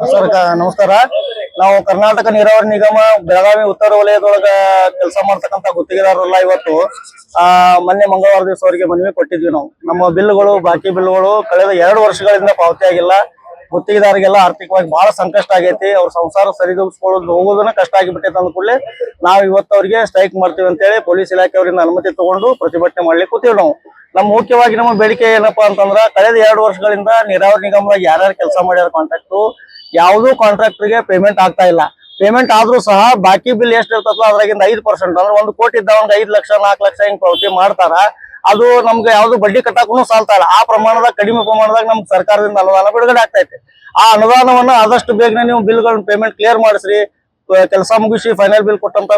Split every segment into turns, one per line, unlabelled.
Sir ನಮಸ್ಕಾರ. ನಾವು ಕರ್ನಾಟಕ ನೀರಾವರಿ ನಿಗಮ ಬೆಳಗಾವಿ ಉತ್ತರ ವಲಯದೊಳಗ ಕೆಲಸ ಮಾಡ್ತಕ್ಕಂತ ಗುತ್ತಿಗೆದಾರರೆಲ್ಲ ಇವತ್ತು, ಆ, ಮೊನ್ನೆ ಮಂಗಳವಾರ ದಿವಸ ಅವರಿಗೆ ಮನವಿ ಕೊಟ್ಟಿದ್ವಿ ನಾವು. ನಮ್ಮ ಬಿಲ್ಗಳು, ಬಾಕಿ ಬಿಲ್ಗಳು ಕಳೆದ ಎರಡು ವರ್ಷಗಳಿಂದ ಪಾವತಿ ಆಗಿಲ್ಲ. ಗುತ್ತಿಗೆದಾರಿಗೆಲ್ಲ ಆರ್ಥಿಕವಾಗಿ ಬಹಳ ಸಂಕಷ್ಟ ಆಗೈತಿ. ಅವ್ರ ಸಂಸಾರ ಸರಿದೂಗಿಸ್ಕೊಳ್ಳೋದು ಹೋಗೋದನ್ನ ಕಷ್ಟ ಆಗಿಬಿಟ್ಟೈತೆ ಅಂದ ಕೂಡಲೇ ನಾವು ಇವತ್ತು ಅವರಿಗೆ ಸ್ಟ್ರೈಕ್ ಮಾಡ್ತೀವಿ ಅಂತೇಳಿ ಪೊಲೀಸ್ ಇಲಾಖೆಯವರಿಂದ ಅನುಮತಿ ತಗೊಂಡು ಪ್ರತಿಭಟನೆ ಮಾಡ್ಲಿಕ್ಕೆ ಕೂತೀವಿ ನಾವು. ನಮ್ಮ ಮುಖ್ಯವಾಗಿ ನಮ್ಮ ಬೇಡಿಕೆ ಏನಪ್ಪಾ ಅಂತಂದ್ರ ಕಳೆದ ಎರಡು ವರ್ಷಗಳಿಂದ ನೀರಾವರಿ ನಿಗಮದಾಗ ಯಾರ್ಯಾರು ಕೆಲಸ ಮಾಡ್ಯಾರ ಕಾಂಟ್ರಾಕ್ಟ್ ಯಾವುದೂ ಕಾಂಟ್ರಾಕ್ಟರ್ಗೆ ಪೇಮೆಂಟ್ ಆಗ್ತಾ ಇಲ್ಲ. ಪೇಮೆಂಟ್ ಆದ್ರೂ ಸಹ ಬಾಕಿ ಬಿಲ್ ಎಷ್ಟು ಇರ್ತದಲ್ಲ ಅದ್ರಾಗಿಂದ ಐದು ಪರ್ಸೆಂಟ್ ಅಂದ್ರೆ ಒಂದು ಕೋಟಿ ಇದ್ದವನ್ಗೆ ಐದು ಲಕ್ಷ, ನಾಲ್ಕು ಲಕ್ಷ ಹಿಂಗ್ ಪಾವತಿ ಮಾಡ್ತಾರ. ಅದು ನಮ್ಗೆ ಯಾವ್ದು ಬಡ್ಡಿ ಕಟ್ಟಕ್ಕೂ ಸಾಲ್ತಾ ಇಲ್ಲ. ಆ ಪ್ರಮಾಣದಾಗ, ಕಡಿಮೆ ಪ್ರಮಾಣದಾಗ ನಮ್ಗೆ ಸರ್ಕಾರದಿಂದ ಅನುದಾನ ಬಿಡುಗಡೆ ಆಗ್ತೈತೆ ಆ ಅನುದಾನವನ್ನ ಆದಷ್ಟು ಬೇಗನೆ ನೀವು ಬಿಲ್ಗಳನ್ನ ಪೇಮೆಂಟ್ ಕ್ಲಿಯರ್ ಮಾಡಿಸ್ರಿ. ಕೆಲಸ ಮುಗಿಸಿ ಫೈನಲ್ ಬಿಲ್ ಕೊಟ್ಟಂತ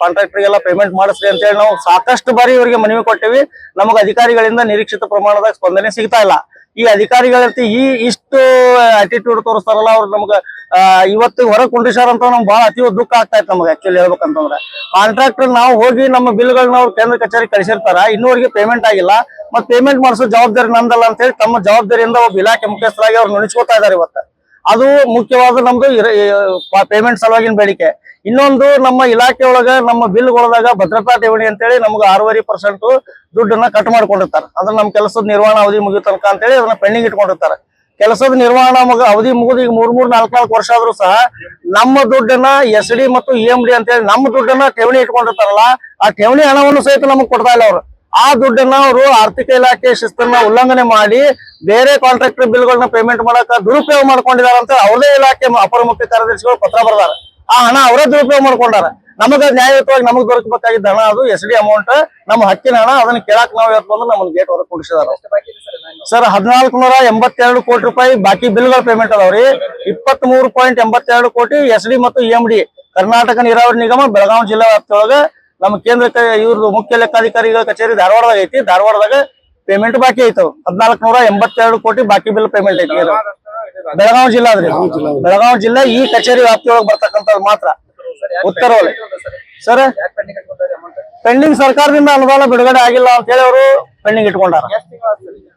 ಕಾಂಟ್ರಾಕ್ಟರ್ಗೆಲ್ಲ ಪೇಮೆಂಟ್ ಮಾಡಿಸ್ರಿ ಅಂತ ಹೇಳಿ ನಾವು ಸಾಕಷ್ಟು ಬಾರಿ ಇವರಿಗೆ ಮನವಿ ಕೊಟ್ಟಿವಿ. ನಮಗೆ ಅಧಿಕಾರಿಗಳಿಂದ ನಿರೀಕ್ಷಿತ ಪ್ರಮಾಣದಾಗ ಸ್ಪಂದನೆ ಸಿಗ್ತಾ ಇಲ್ಲ. ಈ ಅಧಿಕಾರಿಗಳಂತ ಈ ಇಷ್ಟು ಅಟಿಟ್ಯೂಡ್ ತೋರಿಸ್ತಾರಲ್ಲ, ಅವ್ರು ನಮ್ಗೆ ಇವತ್ತು ಹೊರಗೆ ಕುಂಡಿಸ್ಯಾರ ಅಂತ ನಮ್ಗೆ ಬಹಳ ಅತಿ ದುಃಖ ಆಗ್ತಾ ಇತ್ತು ನಮಗೆ ಆಕ್ಚುಲಿ ಹೇಳ್ಬೇಕಂತಂದ್ರೆ. ಕಾಂಟ್ರಾಕ್ಟರ್ ನಾವು ಹೋಗಿ ನಮ್ಮ ಬಿಲ್ಗಳನ್ನ ಅವ್ರು ಕೇಂದ್ರ ಕಚೇರಿ ಕಳಿಸಿರ್ತಾರ, ಇನ್ನೂವರೆಗೆ ಪೇಮೆಂಟ್ ಆಗಿಲ್ಲ. ಮತ್ತೆ ಪೇಮೆಂಟ್ ಮಾಡಿಸೋ ಜವಾಬ್ದಾರಿ ನಂದಲ್ಲ ಅಂತ ಹೇಳಿ ತಮ್ಮ ಜವಾಬ್ದಾರಿಯಿಂದ ಒಬ್ಬ ಇಲಾಖೆ ಮುಖ್ಯಸ್ಥರಾಗಿ ಅವ್ರು ನುಣಿಸ್ಕೋತಾ ಇದಾರೆ ಇವತ್ತು. ಅದು ಮುಖ್ಯವಾದ ನಮ್ದು ಪೇಮೆಂಟ್ ಸಲುವಾಗಿನ ಬೇಡಿಕೆ. ಇನ್ನೊಂದು ನಮ್ಮ ಇಲಾಖೆ ಒಳಗ ನಮ್ಮ ಬಿಲ್ಗಳದಾಗ ಭದ್ರತಾ ಠೇವಣಿ ಅಂತೇಳಿ ನಮ್ಗೆ ಆರೂವರೆ ಪರ್ಸೆಂಟ್ ದುಡ್ಡನ್ನ ಕಟ್ ಮಾಡ್ಕೊಂಡಿರ್ತಾರೆ. ಅದನ್ನ ನಮ್ಮ ಕೆಲಸದ ನಿರ್ವಹಣಾ ಅವಧಿ ಮುಗಿದ ತನಕ ಅಂತೇಳಿ ಅದನ್ನ ಪೆಂಡಿಂಗ್ ಇಟ್ಕೊಂಡಿರ್ತಾರೆ. ಕೆಲಸದ ನಿರ್ವಹಣಾ ಮಗ, ಅವಧಿ ಮುಗಿದು ಈಗ ಮೂರ್ ಮೂರ್, ನಾಲ್ಕು ನಾಲ್ಕು ವರ್ಷ ಆದ್ರೂ ಸಹ ನಮ್ಮ ದುಡ್ಡನ್ನ ಎಸ್ ಡಿ ಮತ್ತು ಇ ಎಂ ಡಿ ಅಂತೇಳಿ ನಮ್ಮ ದುಡ್ಡನ್ನ ಠೇವಣಿ ಇಟ್ಕೊಂಡಿರ್ತಾರಲ್ಲ, ಆ ಠೇವಣಿ ಹಣವನ್ನು ಸಹಿತ ನಮಗ್ ಕೊಡ್ತಾ ಇಲ್ಲ ಅವರು. ಆ ದುಡ್ಡನ್ನ ಅವರು ಆರ್ಥಿಕ ಇಲಾಖೆ ಶಿಸ್ತನ್ನ ಉಲ್ಲಂಘನೆ ಮಾಡಿ ಬೇರೆ ಕಾಂಟ್ರಾಕ್ಟರ್ ಬಿಲ್ಗಳನ್ನ ಪೇಮೆಂಟ್ ಮಾಡಕ ದುರುಪಯೋಗ ಮಾಡ್ಕೊಂಡಿದ್ದಾರೆ ಅಂತ ಇಲಾಖೆ ಅಪರ ಮುಖ್ಯ ಕಾರ್ಯದರ್ಶಿಗಳು ಪತ್ರ ಬರ್ದಾರ. ಆ ಹಣ ಅವರೇ ದುರುಪಯೋಗ ಮಾಡ್ಕೊಂಡಾರ. ನಮಗ ನ್ಯಾಯಯುತವಾಗಿ ನಮಗ್ ದೊರಕಬೇಕಾಗಿದ್ದ ಹಣ ಅದು ಎಸ್ ಡಿ ಅಮೌಂಟ್ ನಮ್ಮ ಹಕ್ಕಿನ ಹಣ, ಅದನ್ನ ಕೇಳಕ್ ನಾವು ಇವತ್ತು ಬಂದು ನಮ್ಮನ್ನ ಗೇಟ್ ಹೊರಗೆ ಕುಡಿಸಿದಾರ. ಸರ್ ಹದಿನಾಲ್ಕು ನೂರ ಎಂಬತ್ತೆರಡು ಕೋಟಿ ರೂಪಾಯಿ ಬಾಕಿ ಬಿಲ್ಗಳ ಪೇಮೆಂಟ್ ಅದಾವ್ರಿ ಇಪ್ಪತ್ತ್ ಮೂರು ಪಾಯಿಂಟ್ ಎಂಬತ್ತೆರಡು ಕೋಟಿ ಎಸ್ ಡಿ ಮತ್ತು ಎಂ ಡಿ, ಕರ್ನಾಟಕ ನೀರಾವರಿ ನಿಗಮ, ಬೆಳಗಾವಿ ಜಿಲ್ಲಾ ವ್ಯಾಪ್ತಿಯೊಳಗ ನಮ್ಮ ಕೇಂದ್ರ ಇವ್ರದ್ದು ಮುಖ್ಯ ಲೆಕ್ಕಾಧಿಕಾರಿಗಳ ಕಚೇರಿ ಧಾರವಾಡದಾಗ ಐತಿ. ಧಾರವಾಡದಾಗ ಪೇಮೆಂಟ್ ಬಾಕಿ ಐತವ್. ಹದಿನಾಲ್ಕು ನೂರ ಎಂಬತ್ತೆರಡು ಕೋಟಿ ಬಾಕಿ ಬಿಲ್ ಪೇಮೆಂಟ್ ಐತಿ. ಬೆಳಗಾವಿ ಜಿಲ್ಲಾ ಅದ್ರಿ ಬೆಳಗಾವಿ ಜಿಲ್ಲಾ ಈ ಕಚೇರಿ ವ್ಯಾಪ್ತಿಯೊಳಗೆ ಬರ್ತಕ್ಕಂಥದ್ದು ಮಾತ್ರ. ಉತ್ತರ ಸರ್ ಪೆಂಡಿಂಗ್ ಸರ್ಕಾರದಿಂದ ಅನುದಾನ ಬಿಡುಗಡೆ ಆಗಿಲ್ಲ ಅಂತ ಹೇಳಿ ಅವರು ಪೆಂಡಿಂಗ್ ಇಟ್ಕೊಂಡಾರ.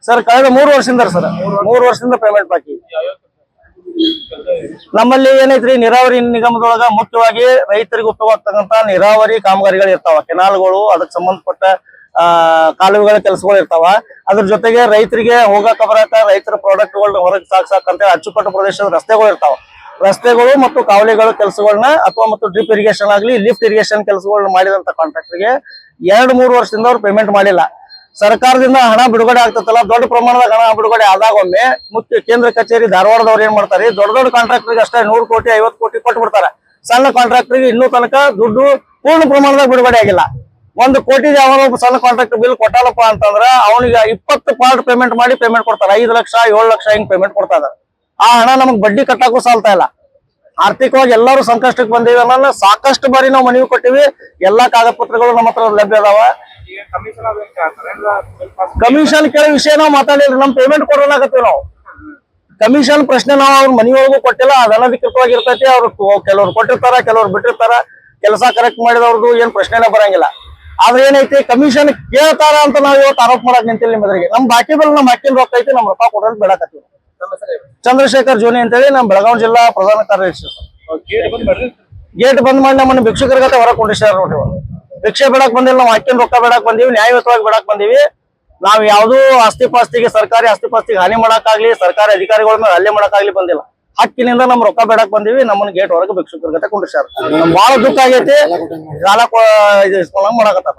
ಸರ್, ಕಳೆದ ಮೂರು ವರ್ಷದಿಂದ ಸರ್. ಮೂರು ವರ್ಷದಿಂದ ಪೇಮೆಂಟ್ ಬಾಕಿ. ನಮ್ಮಲ್ಲಿ ಏನೈತ್ರಿ, ನೀರಾವರಿ ನಿಗಮದೊಳಗ ಮುಖ್ಯವಾಗಿ ರೈತರಿಗೆ ಉಪಯೋಗವಾಗ್ತಕ್ಕಂತ ನೀರಾವರಿ ಕಾಮಗಾರಿಗಳು ಇರ್ತಾವ. ಕೆನಾಲ್ಗಳು, ಅದಕ್ಕೆ ಸಂಬಂಧಪಟ್ಟ, ಆ, ಕಾಲುವೆಗಳ ಕೆಲಸಗಳು ಇರ್ತಾವ. ಅದ್ರ ಜೊತೆಗೆ ರೈತರಿಗೆ ಹೋಗಕ ಬರಕ, ರೈತರ ಪ್ರಾಡಕ್ಟ್ಗಳನ್ನ ಹೊರಗೆ ಸಾಕ್ ಸಾಕ್ ಅಂತೇಳಿ ಅಚ್ಚುಕಟ್ಟು ಪ್ರದೇಶದ ರಸ್ತೆಗಳು ಇರ್ತಾವ. ರಸ್ತೆಗಳು ಮತ್ತು ಕಾವಲಿಗಳ ಕೆಲಸಗಳನ್ನ ಅಥವಾ ಮತ್ತು ಡ್ರಿಪ್ ಇರಿಗೇಷನ್ ಆಗಲಿ ಲಿಫ್ಟ್ ಇರಿಗೇಷನ್ ಕೆಲಸಗಳನ್ನ ಮಾಡಿದಂತ ಕಾಂಟ್ರಾಕ್ಟರ್ಗೆ ಎರಡು ಮೂರು ವರ್ಷದಿಂದ ಅವ್ರು ಪೇಮೆಂಟ್ ಮಾಡಿಲ್ಲ. ಸರ್ಕಾರದಿಂದ ಹಣ ಬಿಡುಗಡೆ ಆಗ್ತದಲ್ಲ ದೊಡ್ಡ ಪ್ರಮಾಣದಾಗ ಹಣ ಬಿಡುಗಡೆ ಆದಾಗೊಮ್ಮೆ ಮುಖ್ಯ ಕೇಂದ್ರ ಕಚೇರಿ ಧಾರವಾಡದವ್ರು ಏನ್ ಮಾಡ್ತಾರೆ? ದೊಡ್ಡ ದೊಡ್ಡ ಕಾಂಟ್ರಾಕ್ಟರ್ಗೆ ಅಷ್ಟೇ ನೂರು ಕೋಟಿ, ಐವತ್ತು ಕೋಟಿ ಕೊಟ್ಟು ಬಿಡ್ತಾರೆ ಸಣ್ಣ ಕಾಂಟ್ರಾಕ್ಟರ್ಗೆ ಇನ್ನೂ ತನಕ ದುಡ್ಡು ಪೂರ್ಣ ಪ್ರಮಾಣದಾಗ ಬಿಡುಗಡೆ ಆಗಿಲ್ಲ. ಒಂದು ಕೋಟಿ ಒಬ್ಬ ಸಣ್ಣ ಕಾಂಟ್ರಾಕ್ಟರ್ ಬಿಲ್ ಕೊಟ್ಟಲ್ಲಪ್ಪ ಅಂತಂದ್ರ ಅವನಿಗೆ ಇಪ್ಪತ್ತು ಪಾರ್ಟ್ ಪೇಮೆಂಟ್ ಮಾಡಿ ಪೇಮೆಂಟ್ ಕೊಡ್ತಾರೆ. ಐದು ಲಕ್ಷ, ಏಳು ಲಕ್ಷ ಹಿಂಗ್ ಪೇಮೆಂಟ್ ಕೊಡ್ತಾ ಇದ್ದಾರೆ. ಆ ಹಣ ನಮಗ್ ಬಡ್ಡಿ ಕಟ್ಟಾಕು ಸಾಲ್ತಾ ಇಲ್ಲ. ಆರ್ಥಿಕವಾಗಿ ಎಲ್ಲರೂ ಸಂಕಷ್ಟಕ್ಕೆ ಬಂದಿವೆ ಅನ್ನೋದನ್ನ ಸಾಕಷ್ಟು ಬಾರಿ ನಾವು ಮನವಿ ಕೊಟ್ಟಿವಿ. ಎಲ್ಲಾ ಕಾಗದ ಪತ್ರಗಳು ನಮ್ಮ ಹತ್ರ ಲಭ್ಯ ಅದಾವ. ಕಮಿಷನ್ ಕೇಳೋ ವಿಷಯ ನಾವು ಮಾತಾಡಿಲ್ರಿ ನಮ್ ಪೇಮೆಂಟ್ ಕೊಡೋಣಾಗತ್ತೀವಿ ನಾವು. ಕಮಿಷನ್ ಪ್ರಶ್ನೆ ನಾವು ಅವ್ರ ಮನೆಯೊಳಗೂ ಕೊಟ್ಟಿಲ್ಲ ಅದು ಅವ್ರ ಇರ್ತೈತಿ ಅವ್ರು ಕೆಲವ್ರು ಕೊಟ್ಟಿರ್ತಾರ ಕೆಲವ್ರು ಬಿಟ್ಟಿರ್ತಾರ ಕೆಲಸ ಕರೆಕ್ಟ್ ಮಾಡಿದವ್ರದ್ದು ಏನ್ ಪ್ರಶ್ನೆನೇ ಬರಂಗಿಲ್ಲ. ಆದ್ರೆ ಏನೈತಿ ಕಮಿಷನ್ ಕೇಳ್ತಾರ ಅಂತ ನಾವ್ ಇವತ್ತು ಆರೋಪ ಮಾಡಕ್ ನಿಂತಿಲ್ಲ ನಿಮ್ಮ ಎದುರಿಗೆ. ನಮ್ ಬಾಕಿ ಬಲ್ ನಮ್ ಹಾಕಿನ ರೊಕ್ಕ ಐತಿ ನಮ್ ರೊಕ್ಕ ಕೊಡೋದು ಬೇಡಕತ್ತೀವಿ ಚಂದ್ರಶೇಖರ್ ಜೋನಿ ಅಂತೇಳಿ ನಮ್ ಬೆಳಗಾವಿ ಜಿಲ್ಲಾ ಪ್ರಧಾನ ಕಾರ್ಯದರ್ಶಿ ಗೇಟ್ ಬಂದ್ ಮಾಡಿ ನಮ್ಮನ್ನ ಭಿಕ್ಷುಕರ ಗತೆ ಹೊರಗೆ ನೋಡಿ. ಭಿಕ್ಷೆ ಬೇಡಕ್ ಬಂದಿಲ್ಲ, ನಾವು ಹಾಕಿನ ರೊಕ್ಕ ಬೇಡಕ್ ಬಂದೀವಿ, ನ್ಯಾಯಯುತವಾಗಿ ಬೇಡಕ್ ಬಂದೀವಿ. ನಾವ್ ಯಾವ್ದು ಆಸ್ತಿ ಪಾಸ್ತಿಗೆ ಸರ್ಕಾರಿ ಆಸ್ತಿ ಪಾಸ್ತಿಗೆ ಹಾನಿ ಮಾಡಕ್ಕಾಗ್ಲಿ, ಸರ್ಕಾರಿ ಅಧಿಕಾರಿಗಳ ಮೇಲೆ ಹಲ್ಲೆ ಮಾಡಕ್ಕಾಗ್ಲಿ ಬಂದಿಲ್ಲ. ಹಕ್ಕಿನಿಂದ ನಮ್ ರೊಕ್ಕ ಬೇಡಕ್ ಬಂದಿವಿ ನಮ್ಮನ್ನ ಗೇಟ್ ಹೊರಗೆ ಭಿಕ್ಷುಕರ ಗತೆ ಕೊಂಡಿಸ್ಯಾರ ಬಹಳ ದುಃಖ ಆಗೈತಿ ಸಾಲ ಮಾಡಕತ್ತಾರ